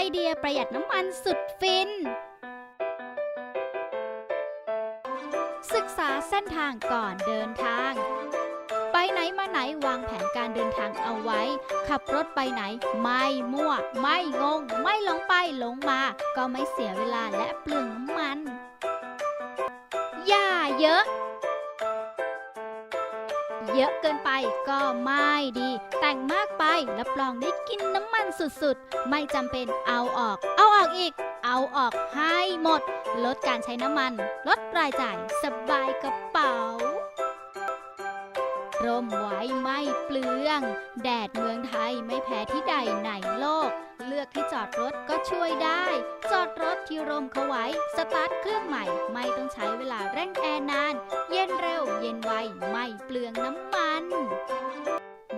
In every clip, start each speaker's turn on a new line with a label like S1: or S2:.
S1: ไอเดียประหยัดน้ำมันสุดฟิน ศึกษาเส้นทางก่อนเดินทาง ไปไหนมาไหนวางแผนการเดินทางเอาไว้ ขับรถไปไหน ไม่มั่ว ไม่งง ไม่หลงไปหลงมา ก็ไม่เสียเวลาและเปลืองน้ำมัน อย่าเยอะ เยอะเกินไปก็ไม่ดี แต่งมากไปรับรองได้กินน้ำมันสุดๆ ไม่จำเป็นเอาออก เอาออกอีก เอาออกให้หมด ลดการใช้น้ำมัน ลดรายจ่ายสบายกระเป๋า ร่มไว้ไม่เปลือง แดดเมืองไทยไม่แพ้ที่ใดในโลก เลือกที่จอดรถก็ช่วยได้ จอดรถที่ร่มเขาไว้ สตาร์ทเครื่องใหม่ เร่งแอร์นาน เย็นเร็วเย็นไว ไม่เปลืองน้ำมัน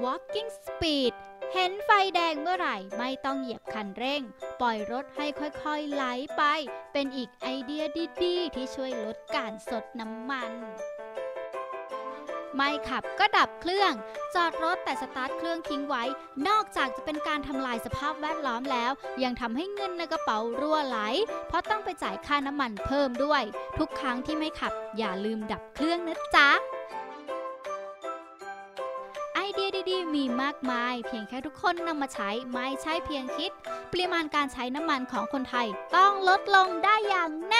S1: Walking Speed เห็นไฟแดงเมื่อไหร่ไม่ต้องเหยียบคันเร่ง ปล่อยรถให้ค่อยๆไหลไป เป็นอีกไอเดียดีๆ ที่ช่วยลดการสดน้ำมัน ไม่ขับก็ดับเครื่อง จอดรถแต่สตาร์ทเครื่องทิ้งไว้ นอกจากจะเป็นการทำลายสภาพแวดล้อมแล้ว ยังทำให้เงินในกระเป๋ารั่วไหล เพราะต้องไปจ่ายค่าน้ำมันเพิ่มด้วย ทุกครั้งที่ไม่ขับ อย่าลืมดับเครื่องนะจ๊ะไอเดียดีๆ มีมากมาย เพียงแค่ทุกคนนำมาใช้ไม่ใช่เพียงคิด ปริมาณการใช้น้ำมันของคนไทย ต้องลดลงได้อย่างแน่